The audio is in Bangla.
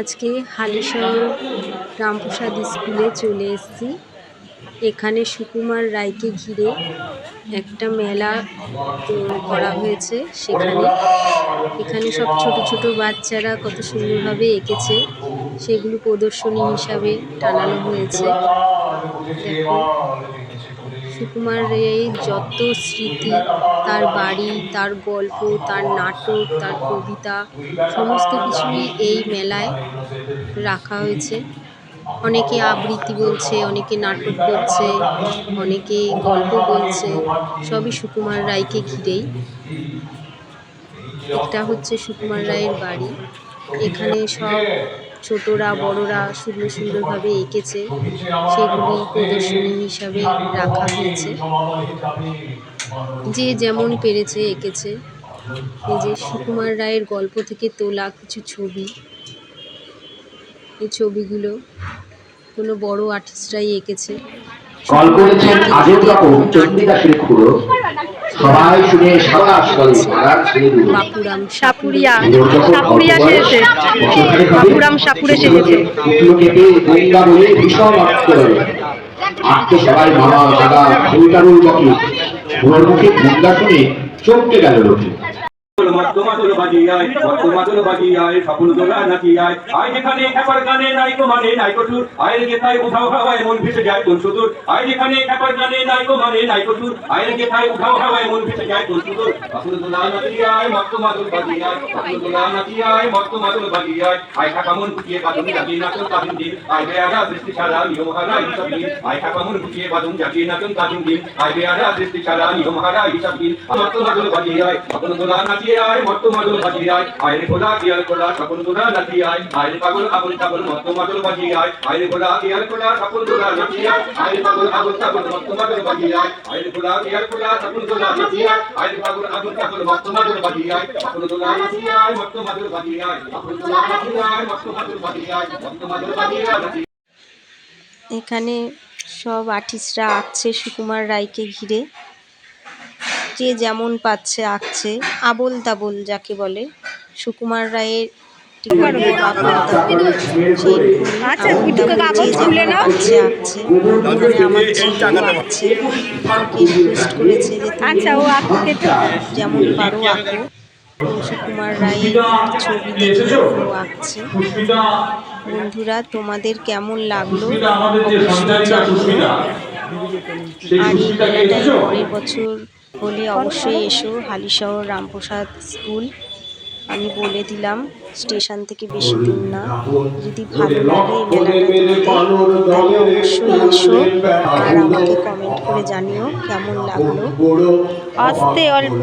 আজকে হালিশহর রামপ্রসাদ স্কুলে চলে এসেছি। এখানে সুকুমার রায়কে ঘিরে একটা মেলা করা হয়েছে সেখানে। এখানে সব ছোট ছোট বাচ্চারা কত সুন্দরভাবে এঁকেছে, সেগুলো প্রদর্শনী হিসাবে টানানো হয়েছে। সুকুমার রায়ের যত স্মৃতি, তার বাড়ি, তার গল্প, তার নাটক, তার কবিতা, সমস্ত কিছুই এই মেলায় রাখা হয়েছে। অনেকে আবৃত্তি বলছে, অনেকে নাটক করছে, অনেকে গল্প বলছে, সবই সুকুমার রায়কে ঘিরেই। এটা হচ্ছে সুকুমার রায়ের বাড়ি। এখানে সব ছোটরা, বড়রা সুন্দর সুন্দরভাবে এঁকেছে, সেগুলি প্রদর্শনী হিসাবে রাখা হয়েছে। যে যেমন পেরেছে এঁকেছে। এই যে সুকুমার রায়ের গল্প থেকে তোলা কিছু ছবি, এই ছবিগুলো কোনো বড় আর্টিস্টরাই এঁকেছে। কল করেছেন রকম চন্ডিদাসের খুঁড়ো। সবাই শুনে সাবাস করে বাপুরাম সাপুরিয়া সাপুরিয়া সেজেছে। বাপুরাম সাপুরে সেজেছে। কেটে গঙ্গা বলে ভীষণ করে। সবাই মামা দাদা ফুলটারুল বকে। ভোর মুখে গঙ্গা শুনে চমকে গেল লোকে। মধ্যমাদল বাজিয়ায় মধ্যমাদল বাজিয়ায় সকল দোলা নাচিয়ায়। আয় যেখানে একার গানে নাইকো মানে নাইকো সুর আয়ের গেথায় উঠাও হাওয়ায় মন ভেসে যায় কোন সুদূর। আয় যেখানে একার গানে নাইকো মানে নাইকো সুর আয়ের গেথায় উঠাও হাওয়ায় মন ভেসে যায় কোন সুদূর। সকল দোলা নাচিয়ায় মধ্যমাদল বাজিয়ায় সকল দোলা নাচিয়ায় মধ্যমাদল বাজিয়ায় আয় থাকা মন ফুটিয়ে বাদন জাগিয়ে নাচন কাদিন দিন। আয় বেয়ারা দৃষ্টি ছাড়া নিয়ম হারা হিসাব দিন। আয় থাকা মন ফুটিয়ে বাদন জাগিয়ে নাচন কাদিন দিন। আয় বেয়ারা দৃষ্টি ছাড়া নিয়ম হিসাব দিন। মধ্যমাদল বাজিয়ায় সকল দোলা আয় আয় সকল আয় পাগল বাজি আয় সকল আয় পাগল বাজি আয় সকল আয় পাগল বাজি আয় সকল আয় আয় সকল আয় আয় আয় এখানে সব আর্টিস্টরা আঁকছে সুকুমার রায়কে ঘিরে। যে যেমন পাচ্ছে আঁকছে আবোল তাবোল যাকে বলে সুকুমার রায়ের আচ্ছা, আচ্ছা ও যেমন পারো আঁকো। সুকুমার রায়ের ছবি দেখে ও আঁকছে। বন্ধুরা তোমাদের কেমন লাগল? আর এই মেলাটায় পরের বছর হলে অবশ্যই এসো, হালিশহর রামপ্রসাদ স্কুল। আমি বলে দিলাম, স্টেশন থেকে বেশি দূর না। যদি ভালো লাগে এই মেলাটা অবশ্যই এসো আর আমাকে কমেন্ট করে জানিও কেমন লাগল। আসতে অল্প।